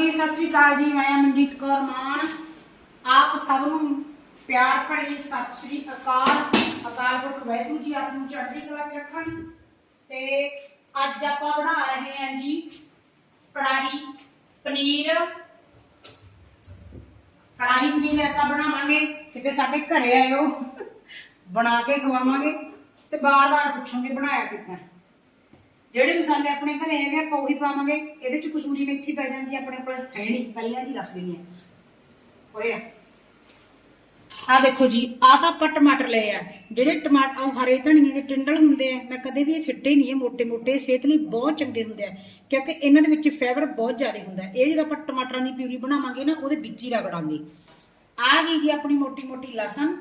ਜੀ, ਸਤਿ ਸ੍ਰੀ ਅਕਾਲ ਜੀ, ਮੈਂ ਅਮਨਜੀਤ ਕੌਰ ਮਾਨ। ਆਪ ਸਭ ਨੂੰ ਪਿਆਰ ਭਰੀ ਸਤਿ ਸ੍ਰੀ ਅਕਾਲ। ਅਕਾਲ ਪੁਰਖ ਵਾਹਿਗੁਰੂ ਜੀ, ਆਪ ਨੂੰ ਚੜ੍ਹਦੀ ਕਲਾ 'ਚ ਰੱਖਣ। ਤੇ ਅੱਜ ਆਪਾਂ ਬਣਾ ਰਹੇ ਹਾਂ ਜੀ, ਕੜਾਹੀ ਪਨੀਰ। ਕੜਾਹੀ ਪਨੀਰ ਐਸਾ ਬਣਾਵਾਂਗੇ, ਕਿਤੇ ਸਾਡੇ ਘਰੇ ਆਇਓ, ਬਣਾ ਕੇ ਖਵਾਵਾਂਗੇ ਤੇ ਬਾਰ-ਬਾਰ ਪੁੱਛੋਗੇ ਬਣਾਇਆ ਕਿੱਦਾਂ। ਜਿਹੜੇ ਮਸਾਲੇ ਆਪਣੇ ਘਰੇ ਹੈਗੇ, ਆਪਾਂ ਉਹੀ ਪਾਵਾਂਗੇ। ਇਹਦੇ ਚ ਕਸੂਰੀ ਮੇਥੀ ਪੈ ਜਾਂਦੀ ਹੈ ਆਪਣੇ ਕੋਲ ਹੈ ਨਹੀਂ ਪਹਿਲਾਂ ਹੀ ਦੱਸ ਰਹੀ ਹਾਂ ਹੋਏ ਆ ਦੇਖੋ ਜੀ ਆ ਤਾਂ ਆਪਾਂ ਟਮਾਟਰ ਲਏ ਆ। ਜਿਹੜੇ ਟਮਾਟਰ ਉਹ ਹਰੇ ਧਨੀਏ ਦੇ ਟਿੰਡਲ ਹੁੰਦੇ ਆ, ਮੈਂ ਕਦੇ ਵੀ ਇਹ ਸਿੱਟੇ ਨਹੀਂ ਇਹ ਮੋٹے-ਮੋٹے ਸਿਹਤ ਲਈ ਬਹੁਤ ਚੰਗੇ ਹੁੰਦੇ ਆ। ਕਿਉਂਕਿ ਇਹਨਾਂ ਦੇ ਵਿੱਚ ਫਾਈਬਰ ਬਹੁਤ ਜ਼ਿਆਦਾ ਹੁੰਦਾ ਇਹ ਜਦੋਂ ਆਪਾਂ ਟਮਾਟਰਾਂ ਦੀ ਪਿਊਰੀ ਬਣਾਵਾਂਗੇ ਨਾ, ਉਹਦੇ ਵਿੱਚ ਹੀ ਰਗੜਾਂਗੇ। ਆ ਗਈ ਜੀ ਆਪਣੀ ਮੋਟੀ-ਮੋਟੀ ਲਸਣ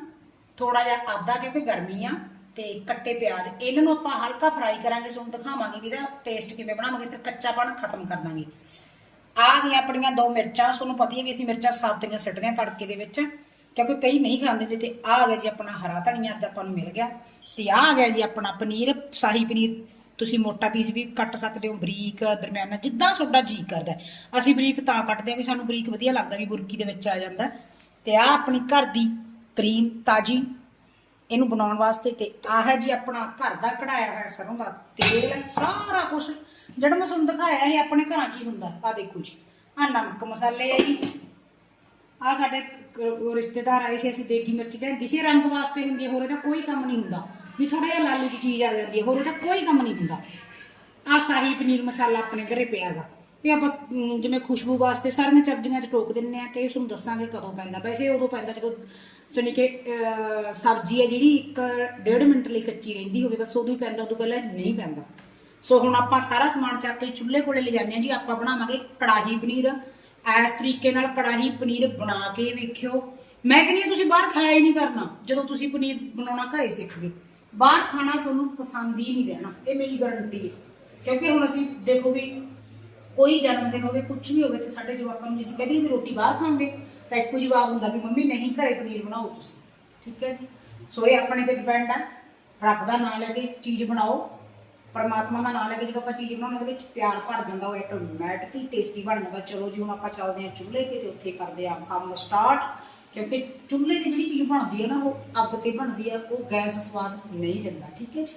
ਥੋੜਾ ਜਿਹਾ ਆਦਾ ਕਿਉਂਕਿ ਗਰਮੀ ਆ। ਤੇ ਕੱਟੇ ਪਿਆਜ਼, ਇਹਨਾਂ ਨੂੰ ਆਪਾਂ ਹਲਕਾ ਫਰਾਈ ਕਰਾਂਗੇ ਤੁਹਾਨੂੰ ਦਿਖਾਵਾਂਗੇ ਵੀ ਇਹਦਾ ਟੇਸਟ ਕਿਵੇਂ ਬਣਾਵਾਂਗੇ, ਫਿਰ ਕੱਚਾਪਣ ਖਤਮ ਕਰ ਦਾਂਗੇ। ਆ ਗਈਆਂ ਆਪਣੀਆਂ ਦੋ ਮਿਰਚਾਂ ਤੁਹਾਨੂੰ ਪਤਾ ਹੀ ਹੈ ਵੀ ਅਸੀਂ ਮਿਰਚਾਂ ਸਾਬਤੀਆਂ ਸਿੱਟਦੇ ਹਾਂ ਤੜਕੇ ਦੇ ਵਿੱਚ, ਕਿਉਂਕਿ ਕਈ ਨਹੀਂ ਖਾਂਦੇ ਨੇ ਤੇ ਆ ਗਿਆ ਜੀ ਆਪਣਾ ਹਰਾ ਧਨੀਆ, ਅੱਜ ਆਪਾਂ ਨੂੰ ਮਿਲ ਗਿਆ। ਤੇ ਆ ਗਿਆ ਜੀ ਆਪਣਾ ਪਨੀਰ, ਸ਼ਾਹੀ ਪਨੀਰ। ਤੁਸੀਂ ਮੋਟਾ ਪੀਸ ਵੀ ਕੱਟ ਸਕਦੇ ਹੋ, ਬਰੀਕ ਦਰਮਿਆਨਾ, ਜਿੱਦਾਂ ਤੁਹਾਡਾ ਜੀ ਕਰਦਾ ਅਸੀਂ ਬਰੀਕ ਤਾਂ ਕੱਟਦੇ ਹਾਂ ਵੀ ਸਾਨੂੰ ਬਰੀਕ ਵਧੀਆ ਲੱਗਦਾ ਵੀ ਬੁਰਕੀ ਦੇ ਵਿੱਚ ਆ ਜਾਂਦਾ ਤੇ ਆ ਆਪਣੀ ਘਰ ਦੀ ਕਰੀਮ ਤਾਜੀ ਇਹਨੂੰ ਬਣਾਉਣ ਵਾਸਤੇ ਤੇ ਆਹ ਹੈ ਜੀ ਆਪਣਾ ਘਰ ਦਾ ਕਢਾਇਆ ਹੋਇਆ ਸਰੋਂ ਦਾ ਤੇਲ ਸਾਰਾ ਕੁਝ ਜਿਹੜਾ ਮੈਂ ਤੁਹਾਨੂੰ ਦਿਖਾਇਆ ਇਹ ਆਪਣੇ ਘਰਾਂ 'ਚ ਹੀ ਹੁੰਦਾ ਆ ਦੇਖੋ ਜੀ। ਆ ਨਮਕ ਮਸਾਲੇ ਆ ਜੀ। ਆ ਸਾਡੇ ਰਿਸ਼ਤੇਦਾਰ ਆਏ ਸੀ, ਅਸੀਂ ਦੇਗੀ ਮਿਰਚ ਕਹਿੰਦੀ ਸੀ। ਰੰਗ ਵਾਸਤੇ ਹੁੰਦੀ ਹੈ, ਹੋਰ ਇਹਦਾ ਕੋਈ ਕੰਮ ਨਹੀਂ ਹੁੰਦਾ। ਵੀ ਥੋੜਾ ਜਿਹਾ ਲਾਲੀ ਚ ਚੀਜ਼ ਆ ਜਾਂਦੀ ਹੈ, ਹੋਰ ਇਹਦਾ ਕੋਈ ਕੰਮ ਨਹੀਂ ਹੁੰਦਾ। ਆ ਸ਼ਾਹੀ ਪਨੀਰ ਮਸਾਲਾ ਆਪਣੇ ਘਰੇ ਪਿਆ ਹੈਗਾ। ਇਹ ਆਪਾਂ ਅਮ, ਜਿਵੇਂ ਖੁਸ਼ਬੂ ਵਾਸਤੇ ਸਾਰੀਆਂ ਸਬਜ਼ੀਆਂ 'ਚ ਟੋਕ ਦਿੰਨੇ ਆ ਤੇ ਇਹ ਤੁਹਾਨੂੰ ਦੱਸਾਂਗੇ ਕਦੋਂ ਪੈਂਦਾ। ਵੈਸੇ ਉਦੋਂ ਪੈਂਦਾ ਜਦੋਂ ਸਣੀ ਕਿ ਅਹ, ਸਬਜ਼ੀ ਹੈ ਜਿਹੜੀ ਇੱਕ ਡੇਢ ਮਿੰਟ ਲਈ ਕੱਚੀ ਰਹਿੰਦੀ ਹੋਵੇ ਬਸ ਉਦੋਂ ਹੀ ਪੈਂਦਾ ਉਦੋਂ ਪਹਿਲਾਂ ਨਹੀਂ ਪੈਂਦਾ। ਸੋ ਹੁਣ ਆਪਾਂ ਸਾਰਾ ਸਮਾਨ ਚੱਕ ਕੇ ਚੁੱਲ੍ਹੇ ਕੋਲੇ ਲੈ ਜਾਂਦੇ ਹਾਂ ਜੀ ਆਪਾਂ ਬਣਾਵਾਂਗੇ ਕੜਾਹੀ ਪਨੀਰ। ਇਸ ਤਰੀਕੇ ਨਾਲ ਕੜਾਹੀ ਪਨੀਰ ਬਣਾ ਕੇ ਵੇਖਿਓ। ਮੈਂ ਕਹਿੰਦੀ ਹਾਂ ਤੁਸੀਂ ਬਾਹਰ ਖਾਇਆ ਹੀ ਨਹੀਂ ਕਰਨਾ ਜਦੋਂ ਤੁਸੀਂ ਪਨੀਰ ਬਣਾਉਣਾ ਘਰੇ ਸਿੱਖ ਗਏ। ਬਾਹਰ ਖਾਣਾ ਤੁਹਾਨੂੰ ਪਸੰਦ ਹੀ ਨਹੀਂ ਰਹਿਣਾ ਇਹ ਮੇਰੀ ਗਾਰੰਟੀ ਹੈ। ਕਿਉਂਕਿ ਹੁਣ ਅਸੀਂ ਦੇਖੋ ਵੀ ਕੋਈ ਜਨਮ ਦਿਨ ਹੋਵੇ ਕੁਝ ਵੀ ਹੋਵੇ ਤੇ ਸਾਡੇ ਜਵਾਕਾਂ ਨੂੰ ਜੇ ਅਸੀਂ ਵੀ ਰੋਟੀ ਬਾਹਰ ਖਾਵਾਂਗੇ ਤਾਂ ਇੱਕੋ ਜਵਾਬ ਹੁੰਦਾ ਵੀ ਮੰਮੀ ਨਹੀਂ, ਘਰੇ ਪਨੀਰ ਬਣਾਓ ਤੁਸੀਂ। ਠੀਕ ਹੈ ਜੀ? ਸੋ ਇਹ ਆਪਣੇ ਤੇ ਡਿਪੈਂਡ ਆ। ਰੱਬ ਦਾ ਨਾਮ ਲੈ ਕੇ ਚੀਜ਼ ਬਣਾਓ, ਪਰਮਾਤਮਾ ਦਾ ਨਾਮ ਲੈ ਕੇ ਜਦੋਂ ਆਪਾਂ ਚੀਜ਼ ਬਣਾਉਂਦੇ ਉਹਦੇ ਵਿੱਚ ਪਿਆਰ ਭਰ ਜਾਂਦਾ, ਉਹ ਆਟੋਮੈਟਿਕਲੀ ਟੇਸਟੀ ਬਣ ਜਾਂਦਾ। ਚਲੋ ਜੀ, ਹੁਣ ਆਪਾਂ ਚੱਲਦੇ ਹਾਂ ਚੁੱਲ੍ਹੇ ਤੇ ਤੇ ਉੱਥੇ ਕਰਦੇ ਹਾਂ ਕੰਮ ਸਟਾਰਟ ਕਿਉਂਕਿ ਚੁੱਲ੍ਹੇ ਤੇ ਜਿਹੜੀ ਚੀਜ਼ ਬਣਦੀ ਹੈ ਨਾ, ਉਹ ਅੱਗ ਤੇ ਬਣਦੀ ਆ, ਉਹ ਗੈਸ ਸਵਾਦ ਨਹੀਂ ਦਿੰਦਾ ਠੀਕ ਹੈ ਜੀ?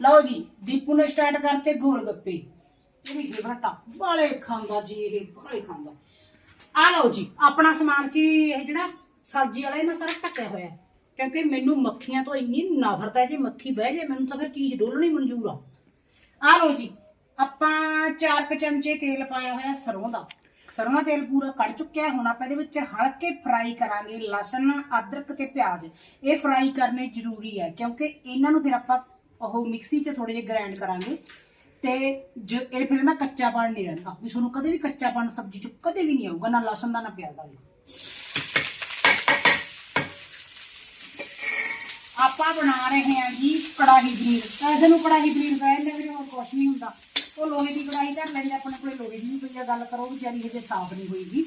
ਲਓ ਜੀ, ਦੀਪੂ ਨੇ ਸਟਾਰਟ ਕਰਤੇ ਗੋਲ ਗੱਪੇ ਇਹ ਵੀ ਬਾਲੇ ਖਾਂਦਾ ਜੀ, ਇਹ ਬਾਲੇ ਖਾਂਦਾ। ਆ ਲਓ ਜੀ, ਆਪਣਾ ਸਮਾਨ ਸੀ ਇਹ ਜਿਹੜਾ, ਸਬਜ਼ੀ ਵਾਲਾ, ਇਹ ਮੈਂ ਸਾਰਾ ਢੱਕਿਆ ਹੋਇਆ ਕਿਉਂਕਿ ਮੈਨੂੰ ਮੱਖੀਆਂ ਤੋਂ ਇੰਨੀ ਨਫ਼ਰਤ ਹੈ ਜੇ ਮੱਖੀ ਬਹਿ ਜਾਏ, ਮੈਨੂੰ ਤਾਂ ਫਿਰ ਚੀਜ਼ ਡੋਲਣੀ ਮਨਜ਼ੂਰ ਆ। ਆ ਲਓ ਜੀ, ਆਪਾਂ ਚਾਰ ਚਮਚੇ ਤੇਲ ਪਾਇਆ ਹੋਇਆ ਸਰੋਂ ਦਾ। ਸਰੋਂ ਦਾ ਤੇਲ ਪੂਰਾ ਕੱਢ ਚੁੱਕਿਆ ਹੁਣ ਆਪਾਂ ਇਹਦੇ ਵਿੱਚ ਹਲਕੇ ਫਰਾਈ ਕਰਾਂਗੇ ਲਸਣ, ਅਦਰਕ ਤੇ ਪਿਆਜ਼। ਇਹ ਫਰਾਈ ਕਰਨੇ ਜ਼ਰੂਰੀ ਹੈ, ਕਿਉਂਕਿ ਇਹਨਾਂ ਨੂੰ ਫਿਰ ਆਪਾਂ ਉਹ ਮਿਕਸੀ 'ਚ ਥੋੜੇ ਜਿਹਾ ਗ੍ਰਾਈਂਡ ਕਰਾਂਗੇ ਤੇ ਜ- ਇਹ ਫਿਰ ਇਹਦਾ ਕੱਚਾਪਣ ਨਹੀਂ ਰਹਿੰਦਾ। ਵੀ ਤੁਹਾਨੂੰ ਕਦੇ ਵੀ ਕੱਚਾਪਣ ਸਬਜ਼ੀ 'ਚ ਕਦੇ ਵੀ ਨਹੀਂ ਆਊਗਾ, ਨਾ ਲਸਣ ਦਾ, ਨਾ ਪਿਆਜ਼ ਦਾ। ਆਪਾਂ ਬਣਾ ਰਹੇ ਹਾਂ ਜੀ ਕੜਾਹੀ ਪਨੀਰ। ਐਸੇ ਨੂੰ ਕੜਾਹੀ ਪਨੀਰ ਕਹਿੰਦੇ ਵੀ ਹੋਰ ਕੁਛ ਨਹੀਂ ਹੁੰਦਾ। ਉਹ ਲੋਹੇ ਦੀ ਕੜਾਹੀ ਧਰ ਲੈਂਦੇ ਆਪਣੇ ਕੋਲੇ ਲੋਹੇ ਦੀ ਵੀ ਪਈ ਗੱਲ ਕਰੋ, ਵਿਚਾਰੀ ਹਜੇ ਸਾਫ਼ ਨਹੀਂ ਹੋਈ ਜੀ।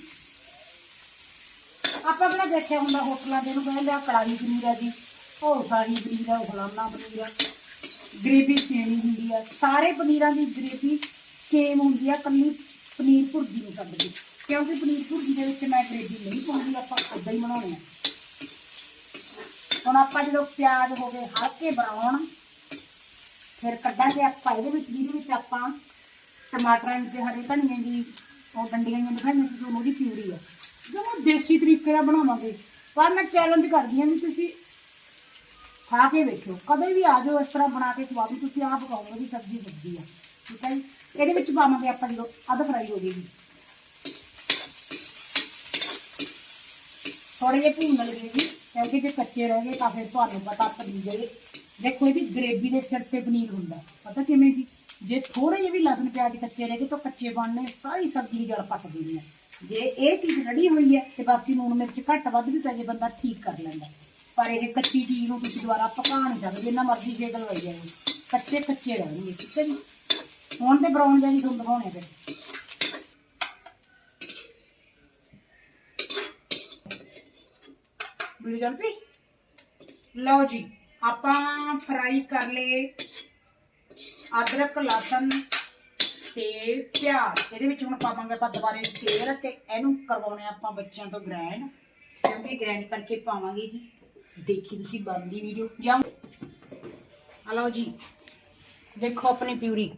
ਆਪਾਂ ਕਿਹੜਾ ਦੇਖਿਆ ਹੁੰਦਾ ਹੋਟਲਾਂ ਦੇ ਨੂੰ ਕਹਿੰਦੇ ਆ ਕੜਾਹੀ ਪਨੀਰ ਆ ਜੀ, ਹੋਰ ਸ਼ਾਹੀ ਪਨੀਰ ਆ, ਉਹ ਫਲਾਨਾ ਪਨੀਰ ਆ। ਗ੍ਰੇਵੀ ਸੇਮੀ ਹੁੰਦੀ ਆ। ਸਾਰੇ ਪਨੀਰਾਂ ਦੀ ਗਰੇਵੀ ਸੇਮ ਹੁੰਦੀ ਆ, ਕੱਲੀ ਪਨੀਰ ਭੁਰਜੀ ਨਹੀਂ ਕੱਢਦੇ ਕਿਉਂਕਿ ਪਨੀਰ ਭੁਰਜੀ ਦੇ ਵਿੱਚ ਮੈਂ ਗਰੇਵੀ ਨਹੀਂ ਪਾਉਂਦੀ, ਆਪਾਂ ਉਦਾਂ ਹੀ ਬਣਾਉਣੇ ਆ। ਹੁਣ ਆਪਾਂ ਜਦੋਂ ਪਿਆਜ਼ ਹੋ ਗਏ ਹਲਕੇ ਬਰਾਉਨ ਫਿਰ ਕੱਢਾਂਗੇ ਆਪਾਂ ਇਹਦੇ ਵਿੱਚ, ਜਿਹਦੇ ਵਿੱਚ ਆਪਾਂ ਟਮਾਟਰਾਂ ਦੇ ਹਰੇ ਧਨੀਏ ਦੀ, ਉਹ ਡੰਡੀਆਂ ਜਿਹੀਆਂ ਦਿਖਾਈਆਂ ਸੀ ਤੁਹਾਨੂੰ ਉਹਦੀ ਪਿਊਰੀ ਆ। ਜਦੋਂ ਦੇਸੀ ਤਰੀਕੇ ਨਾਲ ਬਣਾਵਾਂਗੇ, ਪਰ ਮੈਂ ਚੈਲੰਜ ਕਰਦੀ ਹਾਂ ਵੀ ਤੁਸੀਂ ਖਾ ਕੇ ਵੇਖਿਓ। ਕਦੇ ਵੀ ਆ ਜਾਓ ਇਸ ਤਰ੍ਹਾਂ ਬਣਾ ਕੇ ਖਵਾਓ ਤੁਸੀਂ ਆਪ ਕਹੋਗੇ ਵੀ ਸਬਜ਼ੀ ਵੱਡੀ ਆ। ਠੀਕ ਹੈ ਜੀ? ਇਹਦੇ ਵਿੱਚ ਪਾਵਾਂਗੇ ਆਪਾਂ ਜਦੋਂ ਅੱਧ ਫਰਾਈ ਹੋ ਜਾਏਗੀ ਥੋੜੇ ਜਿਹੇ ਭੁੰਨ ਲਗੇ ਜੀ। ਕਿਉਂਕਿ ਜੇ ਕੱਚੇ ਰਹਿ ਗਏ ਤਾਂ ਫਿਰ ਤੁਹਾਨੂੰ ਪਤਾ ਪਨੀਰ ਜਿਹੜੇ ਦੇਖੋ, ਇਹਦੀ ਗ੍ਰੇਵੀ ਦੇ ਸਿਰ ਤੇ ਪਨੀਰ ਹੁੰਦਾ। ਹੈ। ਪਤਾ ਕਿਵੇਂ ਜੀ? ਜੇ ਥੋੜੇ ਜਿਹੇ ਵੀ ਲਸਣ ਪਿਆਜ਼ ਕੱਚੇ ਰਹਿ ਗਏ ਤਾਂ ਕੱਚੇ ਬਣਨੇ, ਸਾਰੀ ਸਬਜ਼ੀ ਦੀ ਜੜ ਪੱਕ ਦੇਣੀ ਹੈ ਜੇ ਇਹ ਚੀਜ਼ ਰੜੀ ਹੋਈ ਹੈ ਤੇ ਬਾਕੀ ਨੂਣ ਮਿਰਚ ਘੱਟ ਵੱਧ ਵੀ ਪੈ ਜੇ, ਬੰਦਾ ਠੀਕ ਕਰ ਲੈਂਦਾ। ਪਰ ਇਹ ਕੱਚੀ ਚੀਜ਼ ਨੂੰ ਤੁਸੀਂ ਦੁਬਾਰਾ ਪਕਾ ਨਹੀਂ ਸਕਦੇ ਜਿੰਨਾ ਮਰਜ਼ੀ ਛੇਕ ਲਵਾਈ ਜਾਓ। ਕੱਚੇ ਕੱਚੇ ਰਹਿਣਗੇ, ਠੀਕ ਹੈ ਜੀ? ਹੁਣ ਤੇ ਬਰਾਉਨ ਜਿਹਾ ਤੁਹਾਨੂੰ ਦਿਖਾਉਣੇ ਫਿਰ। ਵੀਡੀਓ ਚੱਲ ਪਈ ਲਓ ਜੀ, ਆਪਾਂ ਫਰਾਈ ਕਰ ਲਏ ਅਦਰਕ, ਲਸਣ ਤੇ ਪਿਆਜ਼। ਇਹਦੇ ਵਿੱਚ ਹੁਣ ਪਾਵਾਂਗੇ ਆਪਾਂ ਦੁਬਾਰੇ ਤੇਲ ਤੇ ਇਹਨੂੰ ਕਰਵਾਉਣੇ ਆਪਾਂ ਬੱਚਿਆਂ ਤੋਂ ਗ੍ਰੈਂਡ ਕਿਉਂਕਿ ਗ੍ਰੈਂਡ ਕਰਕੇ ਪਾਵਾਂਗੇ ਜੀ। ਦੇਖੀ ਤੁਸੀਂ ਬਣਦੀ ਵੀਡੀਓ ਜਾਂ ਆ ਲਓ ਜੀ, ਦੇਖੋ ਆਪਣੀ ਪਿਊਰੀ,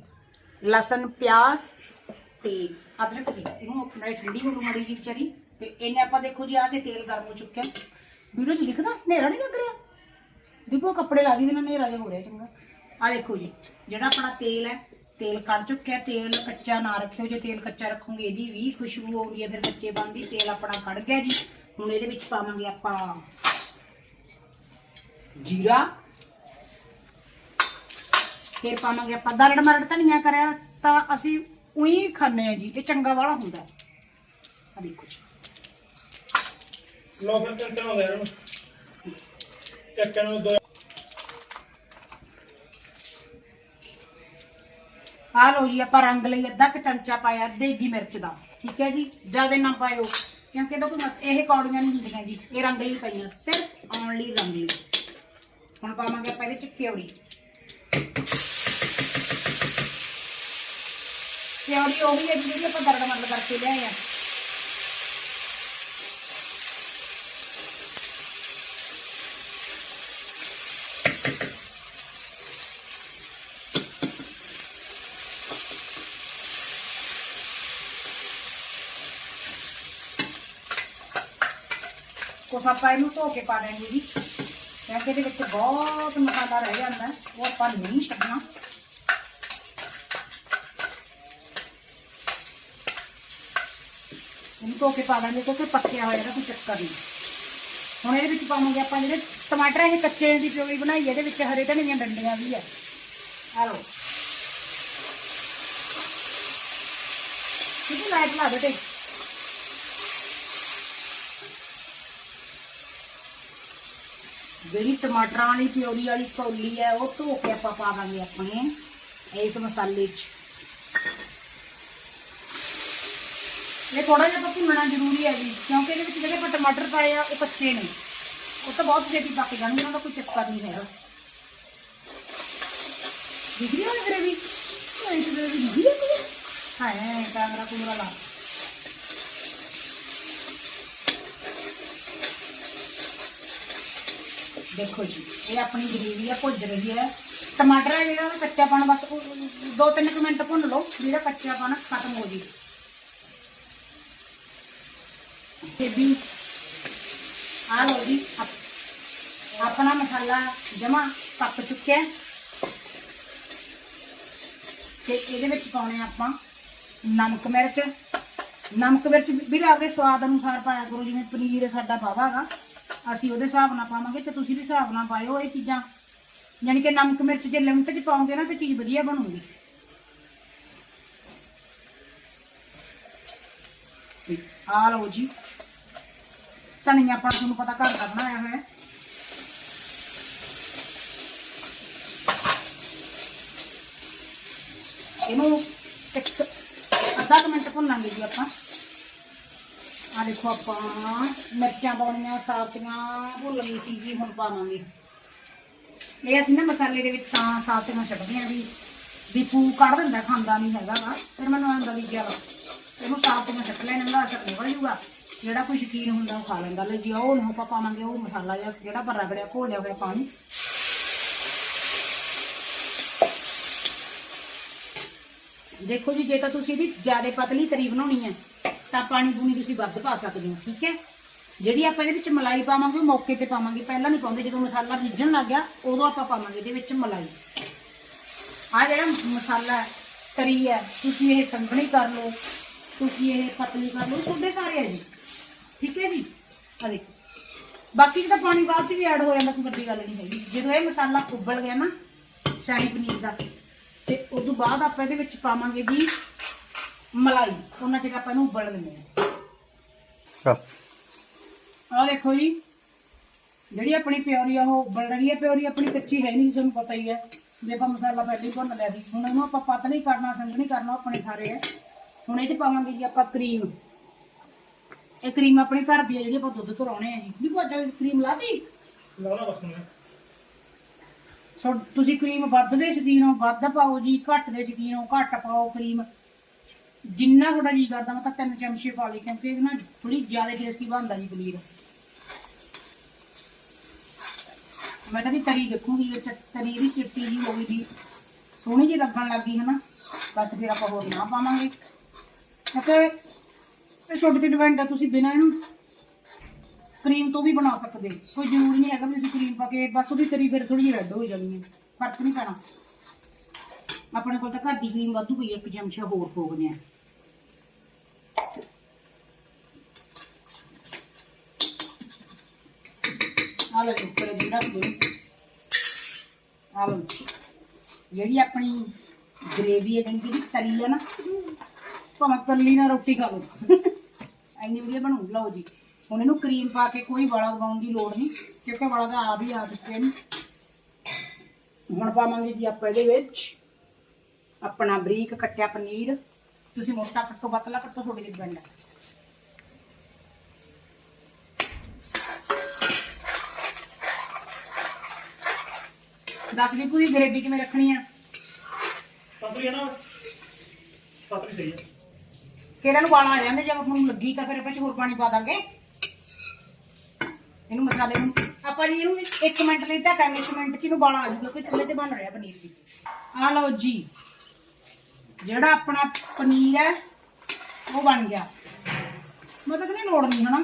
ਲਸਣ, ਪਿਆਜ਼ ਤੇ ਅਦਰਕ ਦੀ ਇਹਨੂੰ ਆਪਣਾ ਠੰਡੀ ਹੋ ਮਾੜੀ ਜੀ ਵਿਚਾਰੀ ਤੇ ਇਹਨੇ ਆਪਾਂ ਦੇਖੋ ਜੀ, ਆਹ ਸੇ ਤੇਲ ਗਰਮ ਹੋ ਚੁੱਕਿਆ। ਵੀਡੀਓ 'ਚ ਦਿਖਦਾ, ਹਨੇਰਾ ਨਹੀਂ ਲੱਗ ਰਿਹਾ। ਦੀਪੋ ਕੱਪੜੇ ਲਾ ਦੀ ਦੇ ਨਾਲ ਹਨੇਰਾ ਜਿਹਾ ਹੋ ਰਿਹਾ ਚੰਗਾ। ਆ ਦੇਖੋ ਜੀ, ਜਿਹੜਾ ਆਪਣਾ ਤੇਲ ਹੈ, ਤੇਲ ਕੱਢ ਚੁੱਕਿਆ, ਤੇਲ ਕੱਚਾ ਨਾ ਰੱਖਿਓ। ਜੇ ਤੇਲ ਕੱਚਾ ਰੱਖੋਗੇ, ਇਹਦੀ ਵੀ ਖੁਸ਼ਬੂ ਆਉਂਦੀ ਹੈ, ਫਿਰ ਕੱਚੇ ਬਣਦੀ ਤੇਲ ਆਪਣਾ ਕੱਢ ਗਿਆ ਜੀ। ਹੁਣ ਇਹਦੇ ਵਿੱਚ ਪਾਵਾਂਗੇ ਆਪਾਂ ਜੀਰਾ। ਫਿਰ ਪਾਵਾਂਗੇ ਆਪਾਂ। ਦਰੜ ਮਰੜ ਧਨੀਆ ਕਰਿਆ ਤਾਂ ਅਸੀਂ ਉਹੀ ਖਾਂਦੇ ਆ ਜੀ। ਇਹ ਚੰਗਾ ਵਾਲਾ ਹੁੰਦਾ ਆ ਦੇਖੋ ਜੀ। ਲੋ ਫਿਰ ਚੱਲ ਹੋ ਗਿਆ ਇਹਨੂੰ। ਚੱਕਣ ਨੂੰ ਦੋ ਆ ਲਓ ਜੀ ਆਪਾਂ ਰੰਗ ਲਈ ਅੱਧਾ ਕੁ ਚਮਚਾ ਪਾਇਆ ਦੇਗੀ ਮਿਰਚ ਦਾ। ਠੀਕ ਹੈ ਜੀ? ਜ਼ਿਆਦਾ ਨਾ ਪਾਇਓ। ਕਿਉਂਕਿ ਇਹਦਾ ਕੋਈ ਇਹ ਕੌੜੀਆਂ ਨਹੀਂ ਹੁੰਦੀਆਂ ਜੀ। ਇਹ ਰੰਗ ਲਈ ਪਈਆਂ। ਸਿਰਫ ਓਨਲੀ ਰੰਗ ਲਈ। ਹੁਣ ਪਾਵਾਂਗੇ ਆਪਾਂ ਇਹਦੇ ਚ ਪਿਉਰੀ ਪਿਉਰੀ ਉਹ ਵੀ ਹੈ ਜਿਹੜੀ ਆਪਾਂ ਦਰੜ ਮਰਦ ਕਰਕੇ ਲਿਆਏ ਆ। ਕੁਛ ਆਪਾਂ ਇਹਨੂੰ ਧੋ ਕੇ ਪਾ ਦੇਂਗੇ ਜੀ। ਕਿਉਂਕਿ ਇਹਦੇ ਵਿੱਚ ਬਹੁਤ ਮਸਾਲਾ ਰਹਿ ਜਾਂਦਾ ਹੈ, ਉਹ ਆਪਾਂ ਨਹੀਂ ਛੱਡਣਾ। ਇਹਨੂੰ ਧੋ ਕੇ ਪਾ ਦਾਂਗੇ ਕਿਉਂਕਿ ਪੱਕਿਆ ਹੋਇਆ ਇਹਦਾ ਕੋਈ ਚੱਕਰ ਨਹੀਂ। ਹੁਣ ਇਹਦੇ ਵਿੱਚ ਪਾਵਾਂਗੇ ਆਪਾਂ ਜਿਹੜੇ ਟਮਾਟਰ ਇਹ ਕੱਚੇ ਦੀ ਪਿਉਰੀ ਬਣਾਈ ਹੈ, ਇਹਦੇ ਵਿੱਚ ਹਰੇ ਧਨੀਆਂ ਡੰਡੀਆਂ ਵੀ ਹੈ। ਆ ਲਓ। ਕਿਉਂਕਿ ਲਾਈਟ ਲਾ ਦੇ ਤੇ। ਜਿਹੜੀ ਟਮਾਟਰਾਂ ਵਾਲੀ ਪਿਓਰੀ ਵਾਲੀ ਕੌਲੀ ਹੈ, ਉਹ ਧੋ ਕੇ ਆਪਾਂ ਪਾ ਦਾਂਗੇ ਆਪਣੇ ਇਸ ਮਸਾਲੇ 'ਚ। ਇਹ ਥੋੜਾ ਜਿਹਾ ਆਪਾਂ ਭੁੰਨਣਾ ਜ਼ਰੂਰੀ ਹੈ ਜੀ, ਕਿਉਂਕਿ ਇਹਦੇ ਵਿੱਚ ਜਿਹੜੇ ਆਪਾਂ ਟਮਾਟਰ ਪਾਏ ਆ, ਉਹ ਕੱਚੇ ਨੇ। ਉਹ ਤਾਂ ਬਹੁਤ ਛੇਤੀ ਪੱਕ ਜਾਣਗੇ, ਉਹਨਾਂ ਦਾ ਕੋਈ ਚੱਕਰ ਨਹੀਂ ਹੈਗਾ। ਦਿਖ ਰਹੀ ਹੈ ਗ੍ਰੇਵੀ ਇਹ ਗ੍ਰੇਵੀ ਦਿਖ ਰਹੀ ਹੈ ਹਾਂ ਕੈਮਰਾ ਪੂਰਾ ਲਾ ਦੇਖੋ ਜੀ, ਇਹ ਆਪਣੀ ਗ੍ਰੇਵੀ ਆ, ਭੁੱਜ ਰਹੀ ਹੈ। ਟਮਾਟਰ ਹੈ ਜਿਹੜਾ, ਉਹਦਾ ਕੱਚਾਪਣ ਬਸ, ਉਹ- ਉਹ- ਦੋ ਤਿੰਨ ਕੁ ਮਿੰਟ ਭੁੰਨ ਲਓ, ਜਿਹੜਾ ਕੱਚਾਪਣ ਖਤਮ ਹੋ ਜੇ। ਤੇ ਵੀ ਆ ਲਓ ਜੀ ਆਪਣਾ ਮਸਾਲਾ ਜਮਾ ਪੱਕ ਚੁੱਕਿਆ ਤੇ ਇਹਦੇ ਵਿੱਚ ਪਾਉਣੇ ਆਪਾਂ ਨਮਕ ਮਿਰਚ। ਨਮਕ ਮਿਰਚ ਵੀਰੇ ਆਪਦੇ ਸਵਾਦ ਅਨੁਸਾਰ ਪਾਇਆ ਕਰੋ, ਜਿਵੇਂ ਪਨੀਰ ਸਾਡਾ ਪਾਵਾਗਾ ਅਸੀਂ ਉਹਦੇ ਹਿਸਾਬ ਨਾਲ ਪਾਵਾਂਗੇ ਤੇ ਤੁਸੀਂ ਵੀ ਹਿਸਾਬ ਨਾਲ ਪਾਇਓ ਇਹ ਚੀਜ਼ਾਂ। ਯਾਨੀ ਕਿ ਨਮਕ ਮਿਰਚ ਜੇ ਲਿਮਟ 'ਚ ਪਾਉਂਗੇ ਨਾ ਤੇ ਚੀਜ਼ ਵਧੀਆ ਬਣੂਗੀ। ਆ ਲਓ ਜੀ। ਧਨੀਆ ਆਪਾਂ ਤੁਹਾਨੂੰ ਪਤਾ ਘਰ ਦਾ ਬਣਾਇਆ ਹੋਇਆ ਇਹਨੂੰ ਇੱਕ ਅੱਧਾ ਕੁ ਮਿੰਟ ਭੁੰਨਾਂਗੇ ਜੀ ਆਪਾਂ। ਆ ਦੇਖੋ ਆਪਾਂ ਮਿਰਚਾਂ ਪਾਉਣੀਆਂ ਸਾਫਤੀਆਂ ਭੁੱਲ ਗਈ ਸੀ ਜੀ ਹੁਣ ਪਾਵਾਂਗੇ। ਇਹ ਅਸੀਂ ਨਾ ਮਸਾਲੇ ਦੇ ਵਿੱਚ ਤਾਂ ਸਾਫਤੀਆਂ ਛੱਡਦੇ ਆਂ ਵੀ ਦੀਪੂ ਕੱਢ ਦਿੰਦਾ, ਖਾਂਦਾ ਨਹੀਂ ਹੈਗਾ ਵਾ, ਫਿਰ ਮੈਨੂੰ ਆਂਦਾ ਵੀ ਗਿਆ ਇਹਨੂੰ ਸਾਫਤੀਆਂ ਛੱਡ ਲੈਣ ਦਾ ਅਸਰ ਨਿਕਲ ਜੂਗਾ। ਜਿਹੜਾ ਕੋਈ ਸ਼ਕੀਨ ਹੁੰਦਾ ਉਹ ਖਾ ਲੈਂਦਾ। ਲੈ ਜੀ ਉਹ ਨੂੰ ਆਪਾਂ ਪਾਵਾਂਗੇ, ਉਹ ਮਸਾਲਾ ਜਿਹਾ, ਜਿਹੜਾ ਪਰ ਰਗੜਿਆ, ਘੋਲਿਆ ਹੋਇਆ ਪਾਣੀ ਦੇਖੋ ਜੀ, ਜੇ ਤਾਂ ਤੁਸੀਂ ਇਹਦੀ ਜ਼ਿਆਦਾ ਪਤਲੀ ਤਰੀ ਬਣਾਉਣੀ ਹੈ, ਤਾਂ ਪਾਣੀ ਪੂਣੀ ਤੁਸੀਂ ਵੱਧ ਪਾ ਸਕਦੇ ਹੋ, ਠੀਕ ਹੈ? ਜਿਹੜੀ ਆਪਾਂ ਇਹਦੇ ਵਿੱਚ ਮਲਾਈ ਪਾਵਾਂਗੇ, ਉਹ ਮੌਕੇ ਤੇ ਪਾਵਾਂਗੇ। ਪਹਿਲਾਂ ਨਹੀਂ ਪਾਉਂਦੇ, ਜਦੋਂ ਮਸਾਲਾ ਰਿੱਝਣ ਲੱਗ ਗਿਆ, ਉਦੋਂ ਆਪਾਂ ਪਾਵਾਂਗੇ ਇਹਦੇ ਵਿੱਚ ਮਲਾਈ। ਆ ਜਿਹੜਾ ਮਸਾਲਾ ਤਰੀ ਹੈ, ਤੁਸੀਂ ਇਹ ਸੰਘਣੀ ਕਰ ਲਓ, ਤੁਸੀਂ ਇਹ ਪਤਲੀ ਕਰ ਲਓ ਤੁਹਾਡੇ ਸਾਰੇ ਹੈ ਜੀ, ਠੀਕ ਹੈ ਜੀ? ਆ ਦੇਖੋ। ਬਾਕੀ ਜਿਹਦਾ ਪਾਣੀ ਬਾਅਦ ਚ ਵੀ ਐਡ ਹੋ ਜਾਂਦਾ, ਕੋਈ ਵੱਡੀ ਗੱਲ ਨਹੀਂ ਹੈਗੀ। ਜਦੋਂ ਇਹ ਮਸਾਲਾ ਉਬਲ ਗਿਆ ਨਾ, ਸ਼ਾਹੀ ਪਨੀਰ ਦਾ ਤੇ ਉਸ ਤੋਂ ਬਾਅਦ ਆਪਾਂ ਇਹਦੇ ਵਿੱਚ ਪਾਵਾਂਗੇ ਜੀ ਮਲਾਈ। ਉਹਨਾਂ ਚਿਰ ਆਪਾਂ ਇਹਨੂੰ ਉਬਲ ਲੈਂਦੇ ਆ ਆਹ ਦੇਖੋ ਜੀ ਜਿਹੜੀ ਆਪਣੀ ਪਿਓਰੀ ਆ ਉਹ ਉਬਲ ਰਹੀ ਹੈ। ਪਿਓਰੀ ਆਪਣੀ ਕੱਚੀ ਹੈ ਨਹੀਂ ਤੁਹਾਨੂੰ ਪਤਾ ਹੀ ਹੈ। ਜੇ ਆਪਾਂ ਮਸਾਲਾ ਪਹਿਲਾਂ ਭੁੰਨ ਲਿਆ ਸੀ ਹੁਣ ਇਹਨੂੰ ਆਪਾਂ ਪਤ ਨਹੀਂ ਕਰਨਾ ਸੰਘਣੀ ਕਰਨਾ ਆਪਣੇ ਸਾਰੇ ਹੈ। ਹੁਣ ਇਹ ਚ ਪਾਵਾਂਗੇ ਜੀ ਆਪਾਂ ਕਰੀਮ। ਇਹ ਕਰੀਮ ਆਪਣੇ ਘਰ ਦੀ ਹੈ ਜਿਹੜੀ ਆਪਾਂ ਦੁੱਧ ਤੋਂ ਲਾਉਣੇ ਆ ਜੀ। ਨਹੀਂ ਕੋਈ ਅੱਜ ਕਰੀਮ ਲਾਤੀ ਲਾਉਣਾ ਬਸ ਮੈਂ ਸੋ ਤੁਸੀਂ ਕਰੀਮ ਵੱਧ ਦੇ ਸ਼ਕੀਨ ਹੋ, ਵੱਧ ਪਾਓ ਜੀ ਘੱਟ ਦੇ ਸ਼ਕੀਨ ਹੋ, ਘੱਟ ਪਾਓ ਕਰੀਮ ਜਿੰਨਾ ਤੁਹਾਡਾ ਜੀ ਕਰਦਾ ਮੈਂ ਤਾਂ ਤਿੰਨ ਚਮਚੇ ਪਾ ਲਈ ਕਿਉਂਕਿ ਇਹ ਨਾ ਥੋੜੀ ਜ਼ਿਆਦਾ ਟੇਸਟੀ ਬਣਦਾ ਜੀ ਪਨੀਰ। ਮੈਂ ਤਾਂ ਵੀ ਤਰੀ ਦੇਖੂਗੀ, ਇਹ ਤਰੀ ਵੀ ਚਿੱਟੀ ਜੀ ਹੋ ਗਈ ਦੀ ਸੋਹਣੀ ਜੀ ਲੱਗਣ ਲੱਗੀ ਹੈ ਨਾ ਬਸ ਫਿਰ ਆਪਾਂ ਹੋਰ ਨਾ ਪਾਵਾਂਗੇ। ਕਿਉਂਕਿ ਇਹ ਛੋਟੇ ਜਿਹੀ ਡਿਵੈਂਟ ਆ, ਤੁਸੀਂ ਬਿਨਾਂ ਇਹਨੂੰ ਕਰੀਮ ਤੋਂ ਵੀ ਬਣਾ ਸਕਦੇ। ਕੋਈ ਜ਼ਰੂਰੀ ਨਹੀਂ ਹੈਗਾ ਵੀ ਅਸੀਂ ਕਰੀਮ ਪਾ ਕੇ, ਬਸ ਉਹਦੀ ਤਰੀ ਫਿਰ ਥੋੜੀ ਜਿਹੀ ਰੈੱਡ ਹੋ ਜਾਣੀ ਹੈ। ਫ਼ਰਕ ਨਹੀਂ ਪੈਣਾ। ਆਪਣੇ ਕੋਲ ਤਾਂ ਘਰ ਦੀ ਕਰੀਮ ਵਾਧੂ ਪਈ ਹੈ, ਇੱਕ ਚਮਚਾ ਹੋਰ ਪੋਗਦੇ ਆ ਆ ਲੈ ਉੱਪਰ ਜਿਹੜਾ ਕੋਈ ਆ ਲਓ। ਜਿਹੜੀ ਆਪਣੀ ਗ੍ਰੇਵੀ ਹੈ ਜਾਣੀ ਕਿ ਤਰੀ ਹੈ ਨਾ, ਭਾਵੇਂ ਤਲੀ ਨਾਲ ਰੋਟੀ ਖਾ ਲਓ। ਐਨੀ ਵਧੀਆ ਬਣੂ। ਲਓ ਜੀ। ਹੁਣ ਇਹਨੂੰ ਕਰੀਮ ਪਾ ਕੇ ਕੋਈ ਵਾਲਾ ਲਗਾਉਣ ਦੀ ਲੋੜ ਨਹੀਂ ਕਿਉਂਕਿ ਵਾਲਾ ਤਾਂ ਆ ਵੀ ਆ ਚੁੱਕੇ ਨੇ। ਹੁਣ ਪਾਵਾਂਗੇ ਜੀ ਆਪਾਂ ਇਹਦੇ ਵਿੱਚ ਆਪਣਾ ਬਰੀਕ ਕੱਟਿਆ ਪਨੀਰ। ਤੁਸੀਂ ਮੋਟਾ ਕੱਟੋ ਪਤਲਾ ਕੱਟੋ ਤੁਹਾਡੇ ਡਿਪੈਂਡ ਹੈ ਦੱਸ ਦੀ ਪੂਰੀ ਗਰੇਵੀ ਕਿਵੇਂ ਰੱਖਣੀ ਆ? ਪਤਲੀ ਹੈ ਨਾ। ਪਤਲੀ ਸਹੀ ਹੈ ਕਿਹੜਾ ਨੂੰ ਵਾਲਾ ਆ ਜਾਂਦੇ ਜਦ ਆਪਾਂ ਨੂੰ ਲੱਗੀ ਤਾਂ ਫਿਰ ਆਪਾਂ ਚ ਹੋਰ ਪਾਣੀ ਪਾ ਦਾਂਗੇ। ਇਹਨੂੰ ਮਸਾਲੇ ਨੂੰ ਆਪਾਂ ਜੀ ਇਹਨੂੰ 1 ਮਿੰਟ ਲਈ ਢੱਕਾਂਗੇ 1 ਮਿੰਟ ਚ ਇਹਨੂੰ ਵਾਲਾ ਆ ਜਾਊਗਾ ਕਿ ਚੁੱਲ੍ਹੇ ਤੇ ਬਣ ਰਿਹਾ ਪਨੀਰ ਵੀ ਆ ਲਓ ਜੀ। ਜਿਹੜਾ ਆਪਣਾ ਪਨੀਰ ਹੈ, ਉਹ ਬਣ ਗਿਆ। ਮਤਲਬ ਕਿ ਲੋੜ ਨਹੀਂ, ਹਨਾ?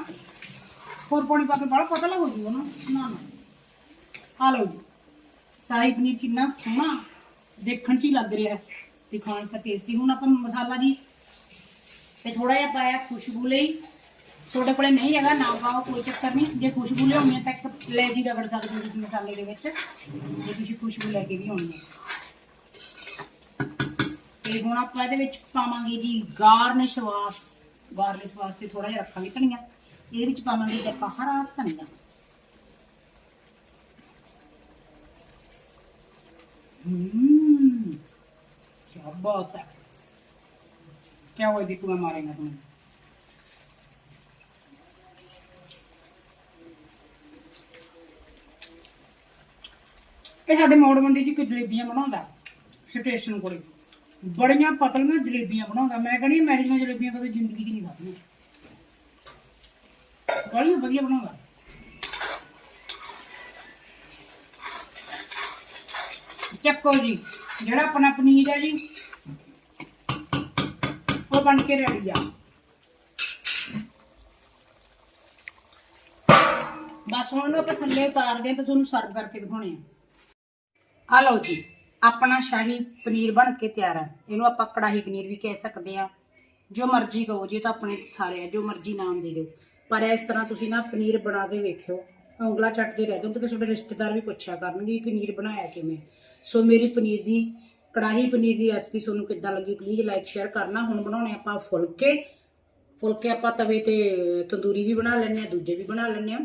ਹੋਰ ਪਾਣੀ ਪਾ ਕੇ ਬੜਾ ਪਤਲਾ ਹੋ ਜੂਗਾ ਨਾ ਨਾ ਨਾ। ਆ ਲਓ ਜੀ। ਸਾਈ ਪਨੀਰ ਕਿੰਨਾ ਸੋਹਣਾ ਦੇਖਣ ਚ ਹੀ ਲੱਗ ਰਿਹਾ ਹੈ ਤੇ ਖਾਣ ਤਾਂ ਟੇਸਟੀ ਹੁਣ ਆਪਾਂ ਮਸਾਲਾ ਜੀ ਤੇ ਥੋੜਾ ਜਿਹਾ ਪਾਇਆ ਖੁਸ਼ਬੂ ਲਈ। ਤੁਹਾਡੇ ਕੋਲੇ ਨਹੀਂ ਹੈਗਾ ਨਾ ਪਾਓ ਕੋਈ ਚੱਕਰ ਨਹੀਂ ਜੇ ਖੁਸ਼ਬੂ ਲਿਆਉਣੀ ਹੈ ਤਾਂ ਇੱਕ ਲੈਜੀ ਰਗੜ ਸਕਦੇ ਹੋ ਤੁਸੀਂ ਮਸਾਲੇ ਦੇ ਵਿੱਚ ਜੇ ਤੁਸੀਂ ਖੁਸ਼ਬੂ ਲੈ ਕੇ ਵੀ ਆਉਣੀ ਹੈ ਤੇ ਹੁਣ ਆਪਾਂ ਇਹਦੇ ਵਿੱਚ ਪਾਵਾਂਗੇ ਜੀ ਗਾਰਨਿਸ਼ ਵਾਸ ਗਾਰਨਿਸ਼ ਵਾਸਤੇ ਥੋੜਾ ਜਿਹਾ ਰੱਖਾਂਗੇ ਧਨੀਆ ਇਹਦੇ ਵਿੱਚ ਪਾਵਾਂਗੇ ਜੀ ਆਪਾਂ ਹਰਾ ਧਨੀਆ ਹੂੰ ਕੀ ਬਾਤ ਹੈ क्या हुआ देखो मैं मारेगा तुम्हें ਇਹ ਸਾਡੇ ਮੋੜ ਮੰਡੀ 'ਚ ਇੱਕ ਜਲੇਬੀਆਂ ਬਣਾਉਂਦਾ, ਸਟੇਸ਼ਨ ਕੋਲੇ। ਬੜੀਆਂ ਪਤਲੀਆਂ ਜਲੇਬੀਆਂ ਬਣਾਉਂਦਾ। ਮੈਂ ਕਹਿੰਦੀ ਮੈਰੀਆਂ ਜਲੇਬੀਆਂ ਕਦੇ ਜ਼ਿੰਦਗੀ 'ਚ ਨਹੀਂ ਖਾਧੀਆਂ। ਬੜੀਆਂ ਵਧੀਆ ਬਣਾਉਂਦਾ। ਚੱਕੋ ਜੀ, ਜਿਹੜਾ ਆਪਣਾ ਪਨੀਰ ਹੈ ਜੀ, ਉਹ ਬਣ ਕੇ ਰੈਡੀ ਆ। ਬਸ ਹੁਣ ਆਪਾਂ ਥੱਲੇ ਉਤਾਰਦੇ ਹਾਂ ਤੇ ਤੁਹਾਨੂੰ ਸਰਵ ਕਰਕੇ ਦਿਖਾਉਣੇ ਆ। ਆ ਲਓ ਜੀ, ਆਪਣਾ ਸ਼ਾਹੀ ਪਨੀਰ ਬਣ ਕੇ ਤਿਆਰ ਹੈ। ਇਹਨੂੰ ਆਪਾਂ ਕੜਾਹੀ ਪਨੀਰ ਵੀ ਕਹਿ ਸਕਦੇ ਆ ਜੋ ਮਰਜ਼ੀ ਕਹੋ ਜੀ ਤਾਂ ਆਪਣੇ ਸਾਰੇ ਆ, ਜੋ ਮਰਜ਼ੀ ਨਾਮ ਦੇ ਦਿਓ। ਪਰ ਇਸ ਤਰ੍ਹਾਂ ਤੁਸੀਂ ਨਾ ਪਨੀਰ ਬਣਾ ਕੇ ਵੇਖਿਓ, ਉਂਗਲਾ ਚੱਟਦੇ ਰਹਿ ਜਾਓ ਕਿਉਂਕਿ ਤੁਹਾਡੇ ਰਿਸ਼ਤੇਦਾਰ ਵੀ ਪੁੱਛਿਆ ਕਰਨਗੇ ਵੀ ਪਨੀਰ ਬਣਾਇਆ ਕਿਵੇਂ। ਸੋ ਮੇਰੀ ਪਨੀਰ ਦੀ, ਕੜਾਹੀ ਪਨੀਰ ਦੀ ਰੈਸਪੀ ਤੁਹਾਨੂੰ ਕਿੱਦਾਂ ਲੱਗੀ ਪਲੀਜ਼ ਲਾਈਕ ਸ਼ੇਅਰ ਕਰਨਾ। ਹੁਣ ਬਣਾਉਣੇ ਆਪਾਂ ਫੁਲਕੇ। ਫੁਲਕੇ ਆਪਾਂ ਤਵੇ ਤੇ ਤੰਦੂਰੀ ਵੀ ਬਣਾ ਲੈਂਦੇ ਆ ਦੂਜੇ ਵੀ ਬਣਾ ਲੈਂਦੇ ਆ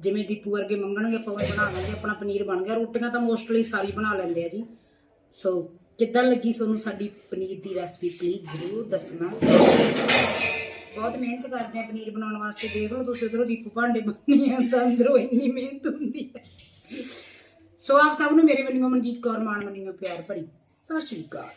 ਜਿਵੇਂ ਦੀਪੂ ਵਰਗੇ ਮੰਗਣਗੇ, ਆਪਾਂ ਉਹ ਬਣਾ ਲਾਂਗੇ, ਆਪਣਾ ਪਨੀਰ ਬਣ ਗਿਆ। ਰੋਟੀਆਂ ਤਾਂ ਮੋਸਟਲੀ ਸਾਰੀ ਬਣਾ ਲੈਂਦੇ ਆ ਜੀ। ਸੋ ਕਿੱਦਾਂ ਲੱਗੀ ਤੁਹਾਨੂੰ ਸਾਡੀ ਪਨੀਰ ਦੀ ਰੈਸਪੀ ਪਲੀਜ਼ ਜ਼ਰੂਰ ਦੱਸਣਾ। ਬਹੁਤ ਮਿਹਨਤ ਕਰਦੇ ਆ ਪਨੀਰ ਬਣਾਉਣ ਵਾਸਤੇ। ਦੇਖ ਲਓ ਤੁਸੀਂ ਉਧਰੋਂ ਦੀਪੂ ਭਾਂਡੇ ਬੰਨੀ ਆ, ਤਾਂ ਅੰਦਰੋਂ ਇੰਨੀ ਮਿਹਨਤ ਹੁੰਦੀ ਹੈ ਸੋ ਆਪ ਸਭ ਨੂੰ ਮੇਰੇ ਵੱਲੋਂ ਮਨਜੀਤ ਕੌਰ, ਮਾਨ ਵੱਲੋਂ ਪਿਆਰ ਭਰੀ, ਸਤਿ ਸ਼੍ਰੀ ਅਕਾਲ।